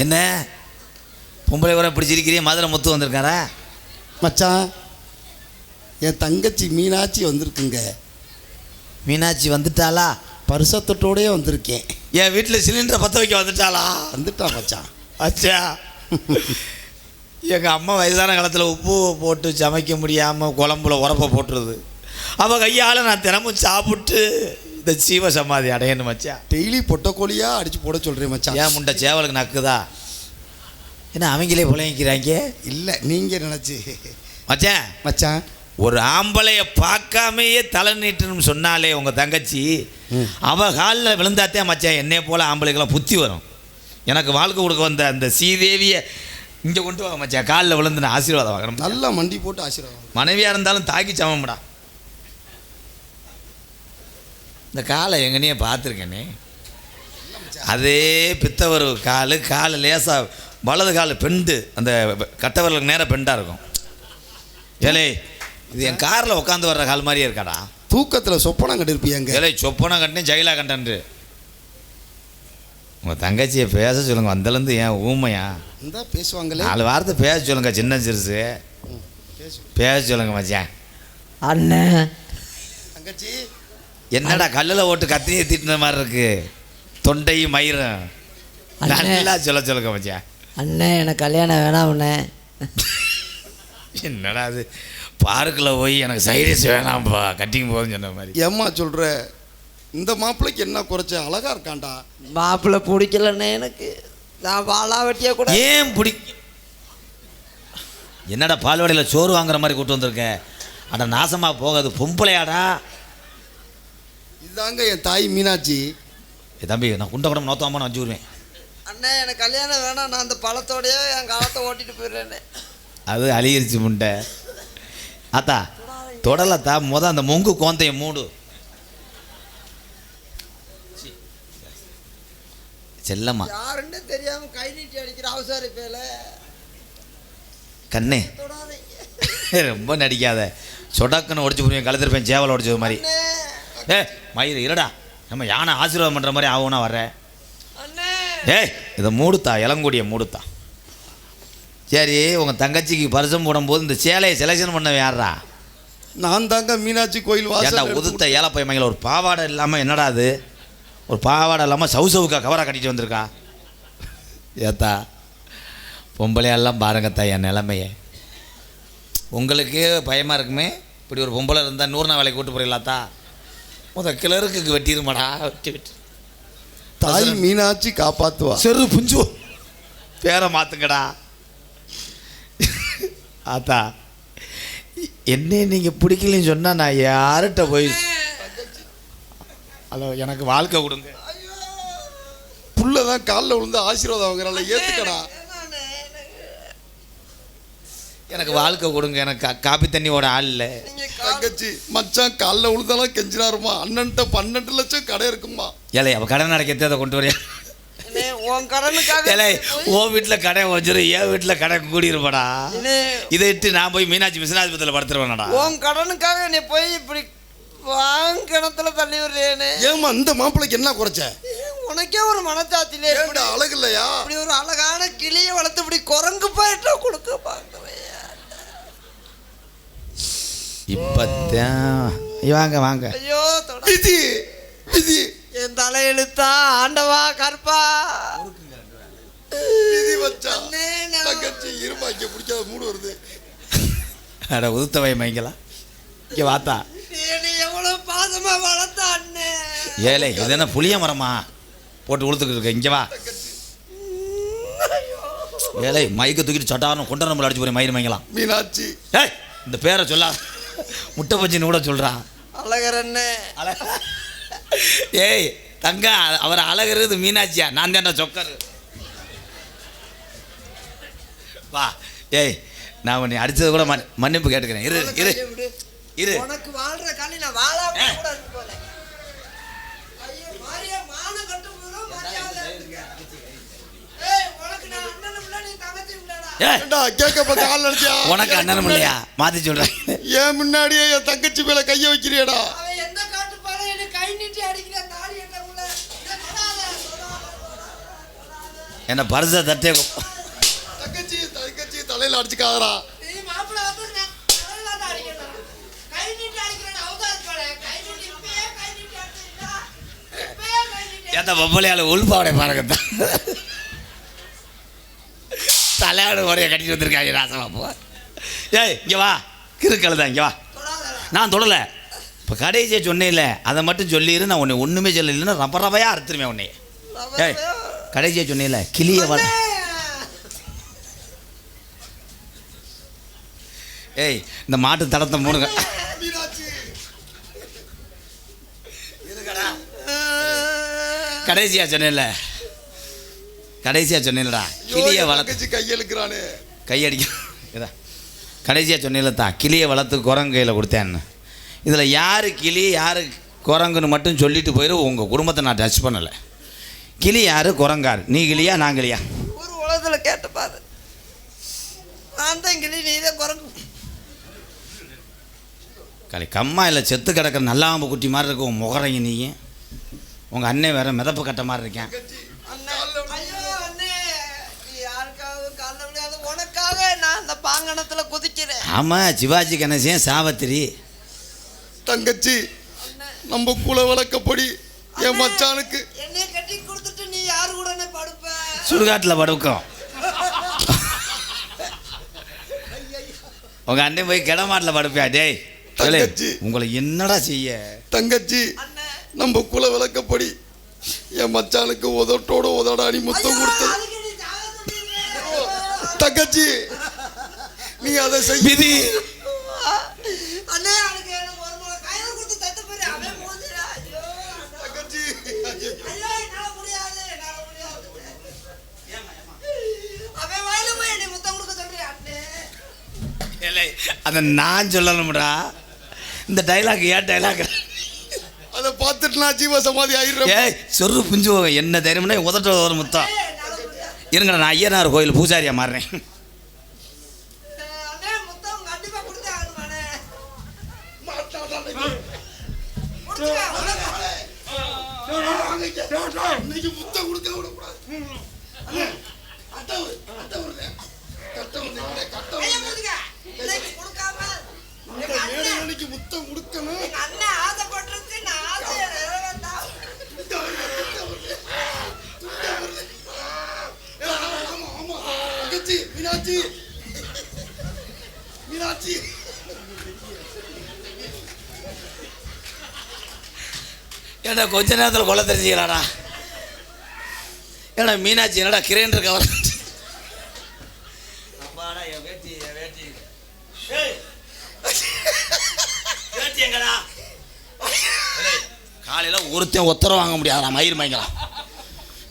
என்ன? பொம்பளை கூட பிடிச்சிருக்கிறீ மதுரை முத்து வந்திருக்காரா? மச்சான் என் தங்கச்சி மீனாட்சி வந்திருக்குங்க. மீனாட்சி வந்துட்டாளா? பரிசத்தோடயே வந்திருக்கேன். என் வீட்டில் சிலிண்டரை பற்ற வைக்க வந்துட்டாளா? வந்துட்டா மச்சான். அச்சா. எங்கள் அம்மா வயசான காலத்தில் உப்பு போட்டு சமைக்க முடியாமல் குழம்புல உரப்ப போட்டுருது. அவள் கையால் நான் தினமும் சாப்பிட்டு இந்த சீவ சமாதி அடையணும் மச்சான் டெய்லி பொட்டக்கோழியா அடிச்சு போட சொல்றேன் மச்சான். ஏன் முண்டை சேவலுக்கு நக்குதா? என்ன அவங்களே புழைக்கிறாங்க இல்லை நீங்க நினைச்சு. மச்சான் மச்சான். ஒரு ஆம்பளைய பார்க்காமையே தலை நீட்டணும்னு சொன்னாலே உங்கள் தங்கச்சி ம். அவ காலில் விழுந்தாத்தே மச்சான் என்னைய போல ஆம்பளைக்கெல்லாம் புத்தி வரும். எனக்கு வாழ்க்கை கொடுக்க வந்த அந்த சீதேவியை இங்கே கொண்டு வாங்க மச்சான். காலில் விழுந்து நான் ஆசீர்வாதம் வாங்கணும் நல்லா மண்டி போட்டு ஆசீர்வாதம் மனைவியாக இருந்தாலும் தாக்கி சமம்டா. இந்த காலை எங்கனையே பார்த்துருக்கேனே. அதே பித்தவர் கால் கால் லேசாக வலது கால் பெண்டு அந்த கட்டவர்களுக்கு நேராக பெண்டாக இருக்கும். ஏலே இது என் காரில் உட்காந்து வர்ற கால் மாதிரியே இருக்காடா. தூக்கத்துல சொப்பனம் கட்டிருப்பியாங்க ஏலே சொப்பனா கட்டினேன் ஜெயிலா கண்டன்று உங்கள் தங்கச்சியை பேச சொல்லுங்க வந்தலேருந்து ஏன் ஊமையா? இந்த பேசுவாங்களே. நாலு வார்த்தை பேச சொல்லுங்க சின்ன சிறுசு. பேச. சொல்லுங்க மச்சான். அண்ணன் தங்கச்சி. என்னடா கல்லில் ஓட்டு கத்தியை தீட்டின மாதிரி இருக்கு? தொண்டையும் மயிரும். அண்ணே. நல்லா சொல்ல சொல்லுங்க மச்சான். அண்ணன் எனக்கு கல்யாணம் வேணாம் அண்ணே என்னடா அது பார்க்கில் போய் எனக்கு சைடிஸ் வேணாம்ப்பா கட்டிங் போகுதுன்னு சொன்ன மாதிரி. ஏம்மா சொல்ற? இந்த மாப்பிள்ளைக்கு என்ன குறைச்ச? அழகா இருக்கான்டா. மாப்பிள்ளை பிடிக்கலண்ணே எனக்கு. நான் வாழா வெட்டியா கூட ஏன் பிடி என்னடா பால்வாடியில் சோறு வாங்குற மாதிரி கூட்டு வந்திருக்க? அட நாசமாக போகாது. பொம்பளையாடா. இதுதாங்க என் தாய் மீனாட்சி. ஏ தம்பி நான் குண்ட குடம் நோத்தாம நான் வச்சு விடுவேன் அண்ணே எனக்கு கல்யாணம் வேணாம். நான் அந்த பழத்தோடயே என் காலத்தை ஓட்டிட்டு போயிடுறேண்ணே அது அழியிருச்சு முண்டை. ஆத்தா தொடலத்தா முத அந்த மொங்கு கோந்தைய மூடு. சி. செல்லம்மா. யாருன்னு தெரியாம கை நீட்டி அடிக்கிற அவசர பேல. கண்ணே. ரொம்ப நடிக்காத. சொடக்குன்னு உடச்சு போடுவேன் கழுத்திருப்பேன் சேவலை உடச்சது மாதிரி. ஏ மயிறு இருடா. நம்ம யானை ஆசீர்வாதம் பண்ணுற மாதிரி ஆகும்னா வர்றேன் அண்ணே. ஏய் இதை மூடுத்தா இளங்கூடிய மூடுத்தா. சரி உங்கள் தங்கச்சிக்கு பரிசம் போடும்போது இந்த சேலையை செலெக்ஷன் பண்ண யாரா நான் தாங்க மீனாட்சி கோயில் ஏன்டா வாசல் உதுத்த ஏலப்பை மங்கள ஒரு பாவாடை இல்லாமல் என்னடா அது? ஒரு பாவாடை இல்லாமல் சவு சவுக்கா கவராக கட்டிட்டு வந்திருக்கா? ஏத்தா பொம்பளையெல்லாம் பாருங்கத்தா என் நிலைமைய. உங்களுக்கு பயமாக இருக்குமே? இப்படி ஒரு பொம்பளை இருந்தால் நூறு நாள் வேலைக்கு கூட்டு போறீங்களாத்தா முத கிளருக்கு வெட்டிருமாடா? வெட்டி வெட்டி. தாய் மீனாட்சி காப்பாத்துவா. செரு புஞ்சு பேரை மாத்துங்கடா. ஆத்தா என்ன நீங்கள் பிடிக்கலன்னு சொன்னால் நான் யார்கிட்ட போய் ஹலோ எனக்கு வாழ்க்கை கொடுங்க. புள்ளதான் காலில் விழுந்து ஆசீர்வாதம் வாங்குறாள் ஏத்துக்கடா. எனக்கு வாழ்க்கை கொடுங்க எனக்கு காப்பி தண்ணியோட ஆள் இல்லை. தங்கச்சி மச்சான் காலில் விழுந்தாலும் கெஞ்சினாருமா அண்ணன்ட்ட பன்னெண்டு லட்சம் கடை இருக்குமா ஏலே அவள் கடன் அடைக்கிறதே அதை கொண்டு வரையா? உன் கடனுக்காக ஏலே ஓ வீட்டில் கடை வச்சிரும் என் வீட்டில் கடை கூடியிருப்பாடா. இதை இட்டு நான் போய் மீனாட்சி மிசினாஸ்பத்திரியில் படுத்துருவேனடா. உன் கடனுக்காக நீ போய் இப்படி வாங்க கிணத்துல தள்ளி விடுறேனே. ஏமா இந்த மாப்பிள்ளைக்கு என்ன குறைச்ச? உனக்கே ஒரு ஏன்டா அழகு இல்லையா? இப்படி ஒரு அழகான கிளியை வளர்த்து இப்படி குரங்கு போயிட்டா கொடுக்க பார்க்கவே இப்பத்தான் வாங்க வாங்க. ஐயோ தொட விதி விதி. என் தலையெழுத்தா? ஆண்டவா கற்பா விதி வச்சா தங்கச்சி இருமாக்க பிடிக்காத மூடு வருது. அட உதுத்தவை மைங்களா இங்கே வாத்தா. என்னை எவ்வளவு பாசமா வளர்த்த அண்ணே? ஏலே இது என்ன புளிய மரமா? போட்டு உளுத்துக்கிட்டு இருக்க. இங்கே வா. ஏலே மைக்க தூக்கிட்டு சட்டாரம் கொண்டு நம்மள அடிச்சு போய் மயிர் மைங்கலாம் மீனாட்சி. ஏய் இந்த பேரை சொல்லா முட்டை பச்சின்னு கூட சொல்கிறா அழகர் அண்ணே ஏய் தங்க அவர் அழகிறது மீனாட்சியா? நான் தான்டா சொக்கரு. வா ஏய் நான் உன்னை அடிச்சது கூட மன் மன்னிப்பு கேட்டுக்கிறேன். இரு இரு. இரு உனக்கு வாழ்ற காலி நான் வாழாம போல ஐயோ, மாரியா, மானம் கட்டு போதும் மரியாதை. ஏய், உனக்கு நான் அண்ணனும் இல்ல, நீ தங்கச்சியும் இல்லடா. ஏய் ஏண்டா கேட்கப்பட்ட ஆள் அடிச்சியா? உனக்கு அண்ணனும் இல்லையா? மாற்றி சொல்கிறேன் ஏன் முன்னாடியே என் தங்கச்சி மேல கைய வைக்கிறியடா? என்னை கை நீட்டி அடிக்கிற தாடி என்ன உள்ள? இதை தொடாத, தொடாத, தொடாத, தொடாத. என்ன பரிசை தட்டே தங்கச்சி தங்கச்சி தலையில அடிச்சுக்காதடா. நீ மாப்பிள்ளை வந்து நான் தான் தலையாடு கட்டிட்டு வந்திருக்காங்க ராசமா போ ஏய் இங்கே வா. கிறுக்கழுதான் இங்கே வா. நான் தொடலை. இப்போ கடைசியை சொன்னேன்ல அதை மட்டும் சொல்லிடு நான் உன்னை ஒன்றுமே சொல்லலைன்னா ரப்ப ரவையாக அறுத்துருவேன் உன்னை ஏய் கடைசியை சொன்னேன்ல கிளிய வள ஏய் இந்த மாட்டு தடத்தை மூணுங்க கடைசியா சொன்னேன்ல கடைசியா சொன்னேன்லடா கிளியை வளர்த்து கையெழுக்கிறானே. கையடிக்க இதா கடைசியாக சொன்னீங்கள கிளியை வளர்த்து குரங்கு கையில் கொடுத்தேன்னு. இதில் யார் கிளி யார் குரங்குன்னு மட்டும் சொல்லிட்டு போயிரு உங்கள் குடும்பத்தை நான் டச் பண்ணலை. கிளி யார்? குரங்கார். நீ கிளியா நான் கிளியா? ஒரு உலகத்துல கேட்டு பாரு. நான் தான் கிளி நீ தான் குரங்கு. களி கம்மா இல்லை செத்து கிடக்கிற நல்லாம்பு குட்டி மாதிரி இருக்கு உன் முகரைங்க நீ உங்கள் அண்ணன் வேற மிதப்பு கட்ட மாதிரி இருக்கேன் அண்ணே ஐயோ அண்ணே நீ யாருக்காவது காலைல விடாது உனக்காக பாங்கணத்துல குதிக்கிறேன். ஆமாம் சிவாஜி கணேசன் சாவத்திரி. தங்கச்சி அண்ணே. நம்ம குல வழக்கப்படி என் மச்சானுக்கு என்னைய கட்டி கொடுத்துட்டு நீ யாரு கூட படுப்ப? சுடுகாட்டில் படுக்கும். உங்கள் அண்ணன் போய் கிடமாட்டில் படுப்பியா டேய். தங்கச்சி. உங்களை என்னடா செய்ய? தங்கச்சி அண்ணே. நம்ம குல விளக்கப்படி என் மச்சானுக்கு உதட்டோட உதட அடி முத்தம் சொல்றீங்க. தங்கச்சி நீ அதை செய் விதி. அதை நான் சொல்லணும்டா. இந்த டைலாக் ஏன் டைலாக் அதை பார்த்துட்டு நான் ஜீவ சமாதி ஆயிடுறேன். ஏய் சொரு புஞ்சு போக. என்ன தைரியம்னா உதட்ட ஒரு முத்தம். ஏய், என்னால முடியாது. இருங்கடா நான் ஐயனார் கோயில் பூசாரியா மாறுறேன் அண்ணே முத்தம் கண்டிப்பா கொடுத்தே ஆகணுமாண்ணே கொடுத்துருவா இன்னைக்கு முத்தம் கொடுக்க விடக்கூடாது கட்டை கையை விடுறே. மூடுங்க. இன்னைக்கு முத்தம் கொடுக்கணும். அண்ணன் ஆசைப்பட்டிருக்கு. நான் நிறைவேற்றா ஆமா, ஆமா. மீனாட்சி. ஏடா கொஞ்ச நேரத்தில் கொலை தெரிஞ்சுக்கலாடா ஏடா மீனாட்சி என்னடா கிரேண்டர் கவர் காலையில ஒருத்தன் உத்தரவு வாங்க முடியாதா மயிர் மயங்கலாம்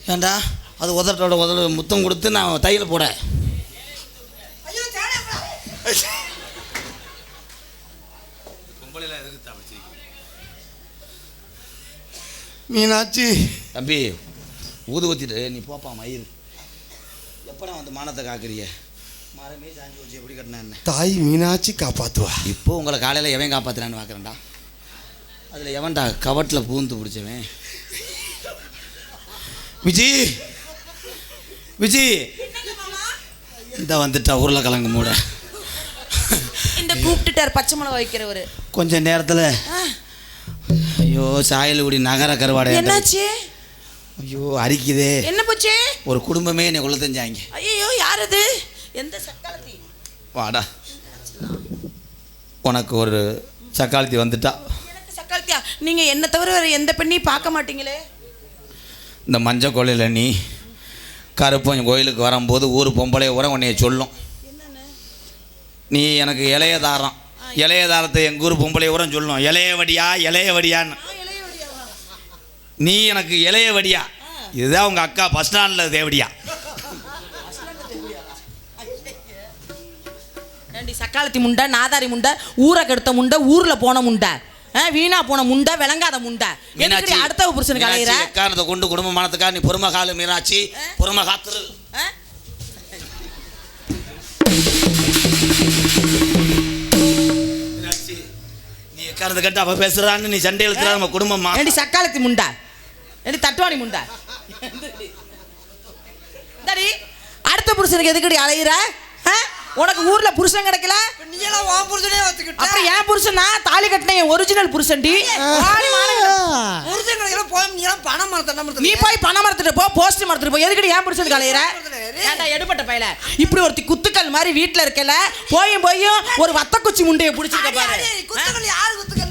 ஏண்டா அது உதட்டோட உதடு முத்தம் கொடுத்து நான் தையல் போட மீனாட்சி. தம்பி ஊதுவத்திட்டு நீ போப்பா மயில். எப்படா வந்து மானத்தை காக்குறிய? மரமே சாஞ்சி வச்சு எப்படி கட்டினா என்ன? தாய் மீனாட்சி காப்பாத்துவா. இப்போ உங்களை காலையில் எவன் காப்பாத்துறான்னு பார்க்குறேன்டா அதில் எவன்டா கவட்டில் பூந்து பிடிச்சவன்? விஜி! விஜி! இந்த வந்துட்டா உருளைக்கிழங்கு மூட. இந்த கூப்பிட்டுட்டார் பச்சை மிளகா வைக்கிறவரு. கொஞ்ச நேரத்தில் ஐயோ சாயல்குடி நகர கருவாடை என்னாச்சு? ஐயோ அரிக்குதே. என்ன போச்சு? ஒரு குடும்பமே என்னை கொள்ள தெரிஞ்சாங்க ஐயோ யார் அது? எந்த சக்காலத்தி? வாடா. உனக்கு ஒரு சக்காளத்தி வந்துட்டா. சக்காலத்தியா? நீங்க என்ன தவிர வேற எந்த பெண்ணையும் பார்க்க மாட்டீங்களே? இந்த மஞ்சள் கோயிலில் நீ கருப்பன் கோயிலுக்கு வரும்போது ஊர் பொம்பளை உரம் உன்னைய சொல்லும். நீ எனக்கு இளைய தாரம். இளைய தாரத்தை எங்கள் ஊர் பொம்பளை உரம் சொல்லும். இளைய வடியா இளைய வடியான்னு நீ எனக்கு இளைய வடியா. இதுதான் உங்கள் அக்கா பஸ் ஸ்டாண்டில் தேவடியா. சக்காலத்தி முண்டை நாதாரி முண்டை ஊரை கெடுத்த முண்டை ஊர்ல போன முண்டை. வீணா போன முண்டை விளங்காத முண்டை. எதுக்குடி அடுத்த புருஷனுக்கு அலையிற? காரணத்தை கொண்டு குடும்பமானதுக்கா நீ பொறுமை காலு மீனாட்சி. பொறுமை காத்துரு? மீனாட்சி நீ எக்காரத்தை கேட்டு அவ பேசுறான்னு நீ சண்டை இழுத்துறா நம்ம குடும்பமா சக்காலத்தி முண்டை? ஏண்டி தட்டுவாணி முண்டை. இந்தாடி புருஷனுக்கு எதுக்குடி அலையிற? உனக்கு ஊர்ல புருஷன் கிடைக்கல? நீ எல்லாம் உன் புருஷனே ஒத்துக்கிட்ட. அப்புறம் என் புருஷனா தாலி கட்டின என் ஒரிஜினல் புருஷன்டி. மானங்கெட்ட- புருஷங்களுக்கெல்லாம் போய் நீ எல்லாம் பணம் மரத்தை நீ போய் பணம் மரத்துட்டு போ போஸ்ட் மரத்துட்டு போ. எதுக்கடி ஏன் புருஷனுக்கு அலையிற? ஏன்டா எடுபட்ட பையல? இப்படி ஒருத்தி குத்துக்கள் மாதிரி வீட்ல இருக்கல போயும் போயும் ஒரு வத்த குச்சி முண்டைய புடிச்சிருக்க பாரு. ஆ? குத்துக்கள் யாரு குத்துக்கள்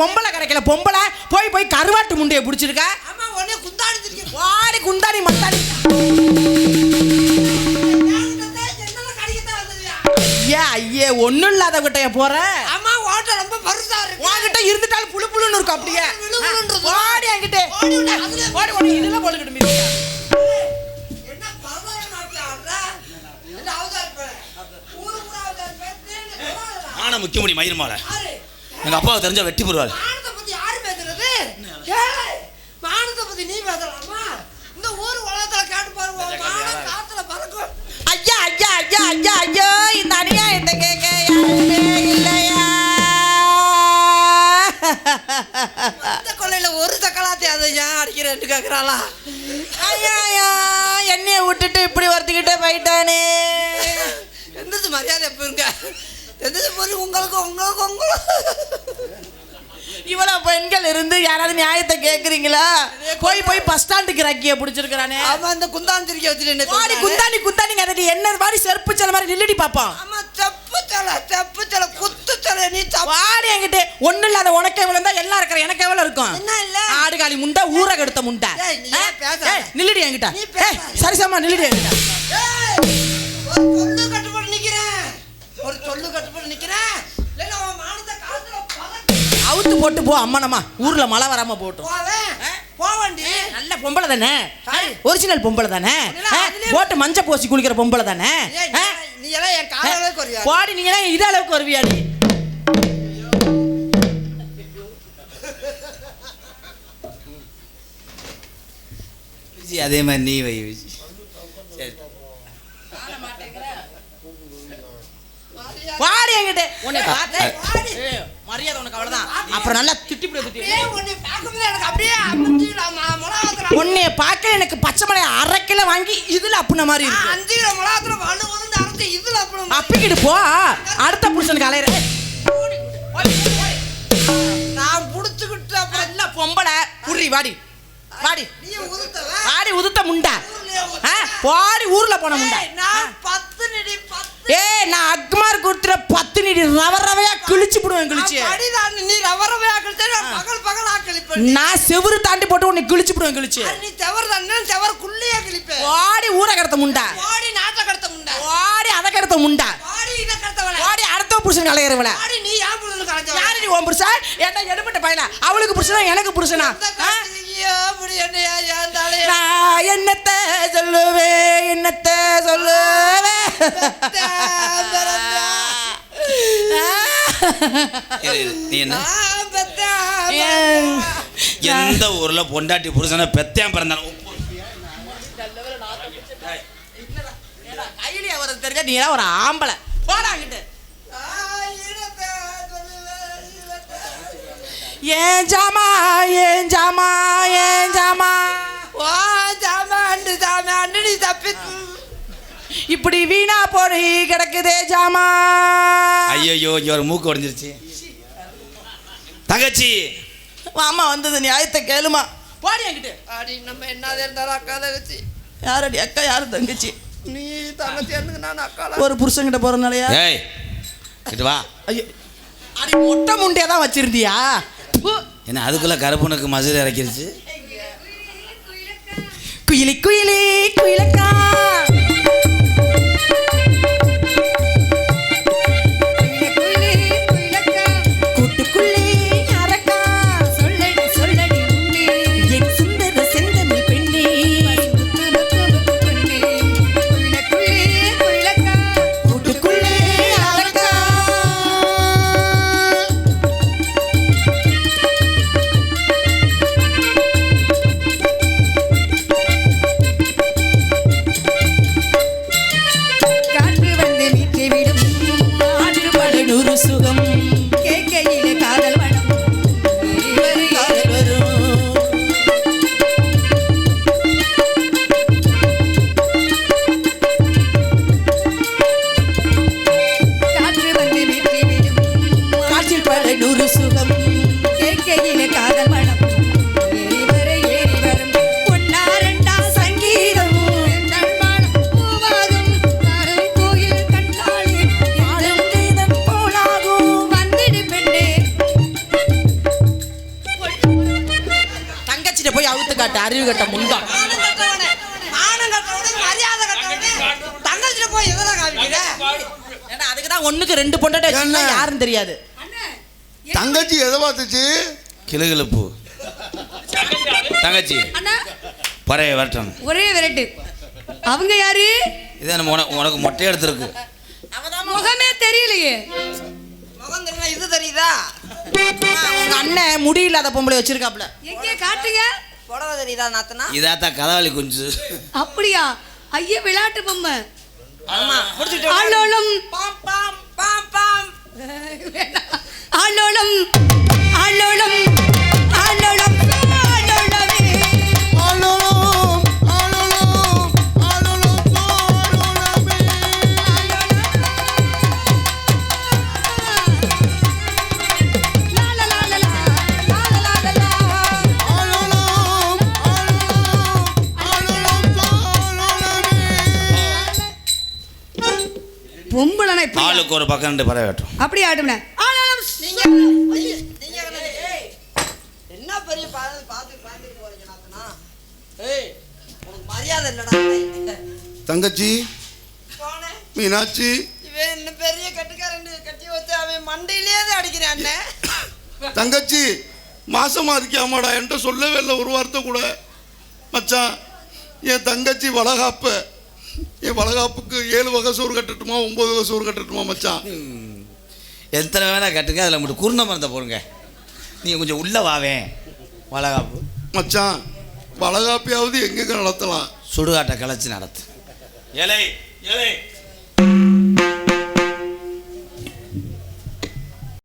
பொம்பளை கிடைக்கல பொம்பளை. போய் போய் கருவாட்டு முண்டைய புடிச்சிருக்க. ஆமா உடனே குந்தாடி திருக்கி வாடி குந்தாடி மத்தாடி ஐயா ஐயே ஒண்ணும் இல்லாதவங்கிட்ட போற? ஆமா ஓட்ட ரொம்ப பருசா இருக்கு. உன்கிட்ட இருந்துட்டாலும் புழு புழுன்னு இருக்கும் அப்படியே. வாடி என்கிட்ட. ஓடி வாடி. இதெல்லாம் போட்டுக்கிட்டு. ஆனா முக்கியமணி மயிர்மால. யாரு எங்க அப்பாவை தெரிஞ்சா வெட்டி போடுவாரு. மானத்தை பத்தி யாரு பேசுறது? ஏய், மானத்தை பத்தி நீ பேசலாமா? இந்த ஊர் உலகத்துல கேட்டு பாருங்க மானம் காத்துல பறக்கும். ஐயா ஐயா ஐயா ஐயா ஐயோ இந்த அநியாயத்தை கேட்க யாருமே இல்லையா? இந்த கொள்ளையில ஒரு தக்கலாத்தி அதை ஏன் அடிக்கிறேன்னு கேக்குறாளா? ஐயா ஐயா என்னைய விட்டுட்டு இப்படி ஒருத்திக்கிட்டே போயிட்டானே. எந்தது மரியாதை எப்ப இருங்க உங்களுக்கு உங்களுக்கு உங்களுக்கு. இவ்வளவு பெண்கள் இருந்து யாராவது நியாயத்தை கேக்குறீங்களா? போய் போய் பஸ் ஸ்டாண்டுக்கு ரக்கிய பிடிச்சிருக்கிறானே. ஆமா இந்த குந்தாந்திரிக்க வச்சுட்டு சொல்றாரு? குந்தாணி குந்தாணிங்க அதடி என்ன மாதிரி செருப்பு செல மாதிரி நில்லுடி பாப்போம் ஆமா செப்பு தலை செப்பு தலை குத்து தலை நீ வாடி என்கிட்ட ஒண்ணு இல்லாத உனக்கு எவ்வளவு இருந்தா எல்லாம் இருக்கிற எனக்கு எவ்வளவு இருக்கும்? என்ன இல்ல? ஆடுகாலி முண்டை ஊற கெடுத்த முண்டை நில்லுடி என்கிட்ட. ஏய், சரிசமா நில்லுடி என்கிட்ட. ஒரு சொல்லு கட்டுப்பட்டு நிக்கிறேன் பறக்க அவுத்து போட்டு போ அம்மனம்மா ஊர்ல மழை வராம போட்டும் போவேன் போவேண்டி நல்ல பொம்பளை தானே? சரி. ஒரிஜினல் பொம்பளை தானே? போட்டு மஞ்சள் பூசி குளிக்கிற பொம்பளை தானே? நீ- நீ எல்லாம் என் காலவே குறையா போடி நீங்க எல்லாம் இது அளவுக்கு வருவியாடி அதே மாதிரி நீ வை விஜி. வாடி என்கிட்ட. உன்னை பார்த்து மரியாதை உனக்கு அவ்வளவுதான். அப்புறம் நல்லா திட்டி போடு திட்டி உன்னை பார்க்க எனக்கு பச்சை மலையை அரை கிலோ வாங்கி இதுல அப்புன மாதிரி இருக்கு. அஞ்சில மிளகாத்துல வலு வந்து அரைச்சு இதுல அப்புறம் அப்பிக்கிட்டு போ. அடுத்த புருஷனுக்கு அலையிற. நான் புடிச்சுக்கிட்டு அப்புறம் நல்ல பொம்பளை. புரி வாடி. வாடி. வாடி உதுத்த முண்டை. போடி ஊர்ல போன முண்டை. நான் பத்து நிடி ஏய் நான் அக்மார் கொடுத்துற பத்து நீடி ரவ ரவையா கிழிச்சு போடுவேன் கிழிச்சு நான் படிதான் நீ ஆக்கலிச்சே நான் பகல் பகல் ஆக்கலிப்பேன் நான் செவுரு தாண்டி போட்டு உன்னை கிழிச்சு போடுவேன் கிழிச்சு நீ செவர் தானே செவர் குள்ளையே கிழிப்பேன். வாடி ஊரை கடத்த முண்டை. வாடி நாட்டை கடத்த முண்டா. வாடி அதை கடத்த முண்டை. வாடி இதை கடத்தவள வாடி அடுத்த புருஷன் அலையிறவள வாடி நீ ஏன் புள்ளனுக்கு கலச்சவள யாரு நீ உன் புருஷன் ஏன்டா எடுப்பட்ட பையல அவளுக்கு புருஷனா எனக்கு புருஷனா? தலைய? நான் என்னத்த சொல்லுவேன் என்னத்த. நீ என்ன? எந்த ஊர்ல பொண்டாட்டி புருஷனை பெத்தேன் பிறந்தாலும் கையிலே தெரிஞ்சா நீ ஒரு ஆம்பளை போடாங்கிட்டு ஏன் ஜாமா ஏன் ஜாமா ஏன் ஜாமா? இப்படி வீணா போய் கிடக்குதே ஜாமா. ஐயோ இங்க ஒரு மூக்கு உடைஞ்சிருச்சு. தங்கச்சி. அம்மா வந்தது நியாயத்தை கேளுமா. போடி என்கிட்ட. அடி நம்ம என்னது இருந்தாலும் அக்கா தங்கச்சி. யாரடி அக்கா யாரு தங்கச்சி? நீ தங்கச்சி எனக்கு நான் அக்கால ஒரு புருஷன்கிட்ட போறனாலயா ஏய் கிட்ட வா. ஐயோ அடி மொட்டை முண்டையா தான் வச்சிருந்தியா. என்ன அதுக்குள்ள கருப்பனுக்கு மசூரி இறக்கிருச்சு? குயிலி குயிலி குயிலக்கா. காட்டு முண்டா தங்கச்சிட்ட போய் எதெல்லாம் காமிக்கிற ஏன்னா அதுக்கு தான் ஒண்ணுக்கு ரெண்டு பொண்டாட்டி? யாரும் தெரியாது. தங்கச்சி எதை பார்த்துச்சு? கிளுகிழப்பு தங்கச்சி. அண்ணா. பறைய வரட்டும் ஒரே விரட்டு. அவங்க யாரு? இதே நம்ம உனக்கு உனக்கு மொட்டை எடுத்துருக்கு. முகமே தெரியலையே. முகம் இது தெரியுதா? அண்ணன் முடியில்லாத பொம்பளை வச்சிருக்காப்ல எங்கே காட்டுங்க? புடவை தெரியுதா நாத்தனா? இதாத்தா கதவழி குஞ்சு. அப்படியா? ஐயா விளையாட்டு பொம்மை. ஆமா முடிச்சுட்டு ஆளோளம். பாம் பாம் பாம். ஆளோளம் ஆளோளம். ஆளுக்கு ஒரு பக்கம் ரெண்டு பறவை வெட்டும். அப்படி ஆடும்ல. ஆளோளம் நீங்க என்ன- ஏய், என்ன பெரிய பார்த்து பார்த்து பார்த்துட்டு போறீங்க நாத்தனா? ஏய் உனக்கு மரியாதை இல்லடா. தங்கச்சி மீனாட்சி. இவன் என்ன பெரிய கட்டுக்காரன் கட்டி வச்சு அவன் மண்டையிலேயே தான் அடிக்கிறான் தங்கச்சி மாசமா இருக்கியாமாடா? என்கிட்ட சொல்லவே இல்லை ஒரு வார்த்தை கூட. மச்சான் என் தங்கச்சி வளகாப்பு. என் வளகாப்புக்கு ஏழு வகை சோறு கட்டட்டுமா ஒன்பது வகை சோறு கட்டட்டுமா மச்சான்? எத்தனை வேணா கட்டுங்க அதில் மட்டும் குருண மருந்தை போடுங்க. நீங்கள் கொஞ்சம் உள்ள வாவேன் வளகாப்பு. மச்சான் வளகாப்பியாவது எங்கெங்க நடத்தலாம்? சுடுகாட்டை கலைச்சி நடத்து. ஏலே ஏலே